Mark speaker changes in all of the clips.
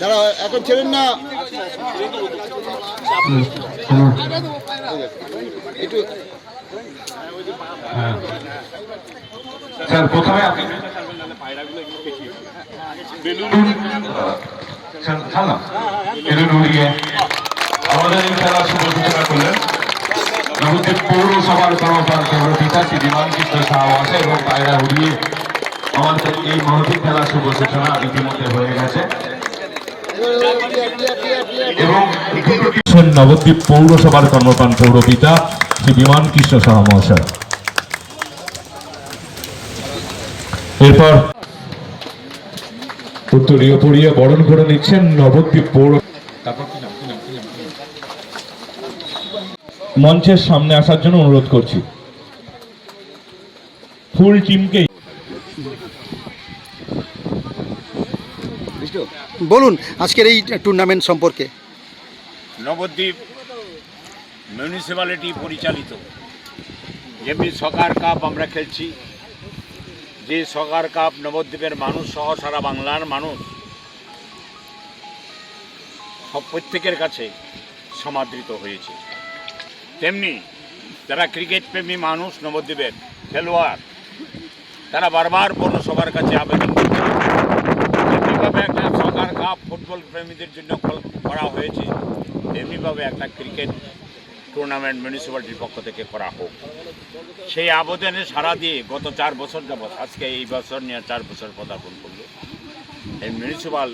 Speaker 1: দাঁড়া এখন ছেড়েন না।
Speaker 2: হ্যাঁ। স্যার প্রথমে আমাদের এই খেলা শুভ সূচনা করলেন। নবদ্বীপ পৌরসভার কর্মপাল পৌরপিতা শ্রী বিমান কৃষ্ণ শাহ মহাশয় এবং পায়রা উড়িয়ে আমাদের এই মহতি খেলা শুভ সূচনা ইতিমধ্যে হয়ে গেছে। এবং নবদ্বীপ পৌরসভার কর্মপান পৌরপিতা শ্রী বিমান কৃষ্ণ শাহ মহাশয়। এরপর উত্তরীয় পড়িয়ে বরণ করে নিচ্ছেন নবদ্বীপ পৌর? মঞ্চের সামনে আসার জন্য অনুরোধ করছি। ফুল টিমকে
Speaker 1: বলুন, আজকের এই টুর্নামেন্ট সম্পর্কে।
Speaker 3: নবদ্বীপ মিউনিসিপ্যালিটি পরিচালিত। যেমনি সকার কাপ আমরা খেলছি, যে সকার কাপ নবদ্বীপের মানুষ সহ সারা বাংলার মানুষ সব প্রত্যেকের কাছে সমাদৃত হয়েছে। তেমনি যারা ক্রিকেট প্রেমী মানুষ নবদ্বীপের খেলোয়াড় তারা বারবার পৌরসভার কাছে আবেদন করছে। যেমনিভাবে একটা সকার কাপ ফুটবল প্রেমীদের জন্য করা হয়েছে, তেমনিভাবে একটা ক্রিকেট টুর্নামেন্ট মিউনিসিপ্যালিটির পক্ষ থেকে করা হোক। সেই আবেদনে সারা দিয়ে গত চার বছর যাবৎ, আজকে এই বছর নিয়ে চার বছর পদার্পণ করল এই মিউনিসিপ্যাল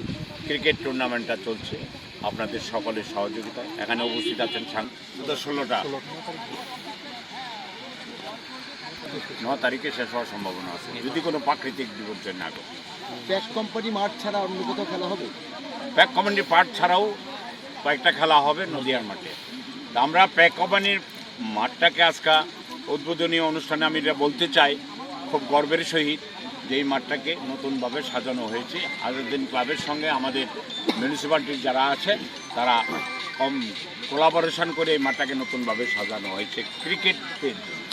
Speaker 3: ক্রিকেট টুর্নামেন্টটা চলছে। আপনাদের সকলের সহযোগিতায়। এখানে উপস্থিত আছেন ষোলোটা ন তারিখে শেষ হওয়ার সম্ভাবনা আছে। যদি কোনো প্রাকৃতিক বিপর্যয় না ঘটে।
Speaker 1: ব্যাক কোম্পানি মাঠ ছাড়া অন্য কোথাও খেলা হবে?
Speaker 3: প্যাক কমান্ডি পার্ট ছাড়াও কয়েকটা খেলা হবে নদিয়ার মাঠে। তা আমরা প্যাক কোম্পানির মাঠটাকে আজকা উদ্বোধনী অনুষ্ঠানে আমি এটা বলতে চাই খুব গর্বের সহিত যে এই মাঠটাকে নতুনভাবে সাজানো হয়েছে। আজাদিন ক্লাবের সঙ্গে আমাদের মিউনিসিপ্যালিটির যারা আছে তারা কম কোলাবোরেশন করে এই মাঠটাকে নতুনভাবে সাজানো হয়েছে। ক্রিকেটের
Speaker 1: এই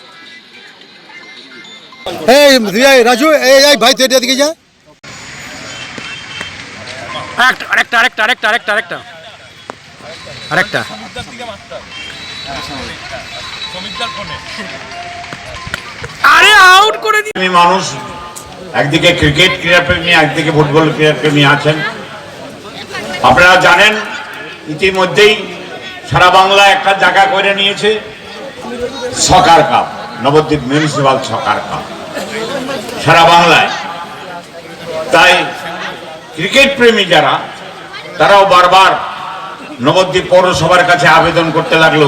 Speaker 1: এই রাজু এই ভাই তুই এদিকে যা।
Speaker 4: আরেকটা আরেকটা আরেকটা আরেকটা আরেকটা আরেকটা। আরেকটা। আরে আউট করে
Speaker 3: মানুষ। একদিকে ক্রিকেট ক্রীড়াপ্রেমী একদিকে ফুটবল ক্রীড়াপ্রেমী আছেন। আপনারা জানেন ইতিমধ্যেই সারা বাংলা একটা জায়গা করে নিয়েছে soccer cup Nabadwip municipal soccer cup সারা বাংলায়। তাই ক্রিকেট প্রেমী যারা, তারাও বারবার নবদ্বীপ পৌরসভার কাছে আবেদন করতে লাগল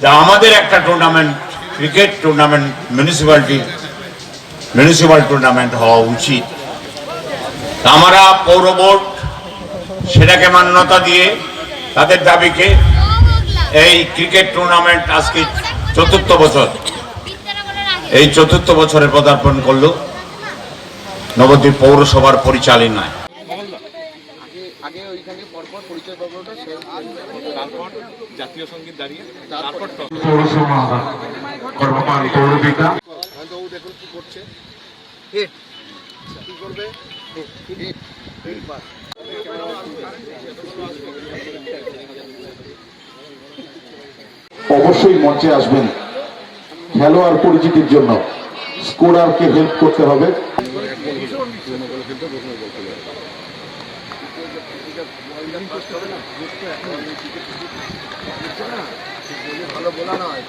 Speaker 3: যে আমাদের একটা tournament cricket tournament municipality municipal tournament হওয়া উচিত। আমরা পৌর বোর্ড সেটাকে মান্যতা দিয়ে তাদের দাবিকে এই ক্রিকেট টুর্নামেন্ট আজকে চতুর্থ বছর এই চতুর্থ বছরে পদার্পণ করল। নবদ্বীপ পৌরসভার পরিচালনায়
Speaker 1: আগে ওইখানে পরপর পরিচয় পর্বটা
Speaker 2: পৌরসভা কর্মপাল পৌরপিতা।
Speaker 1: হয়তো দেখুন কি করছে। হিট কি করবে? হিট হিট পাস
Speaker 5: অবশ্যই মঞ্চে আসবেন। খেলোয়াড় পরিচিতির জন্য। স্কোরারকে হেল্প করতে হবে।
Speaker 1: ভালো বলা নয়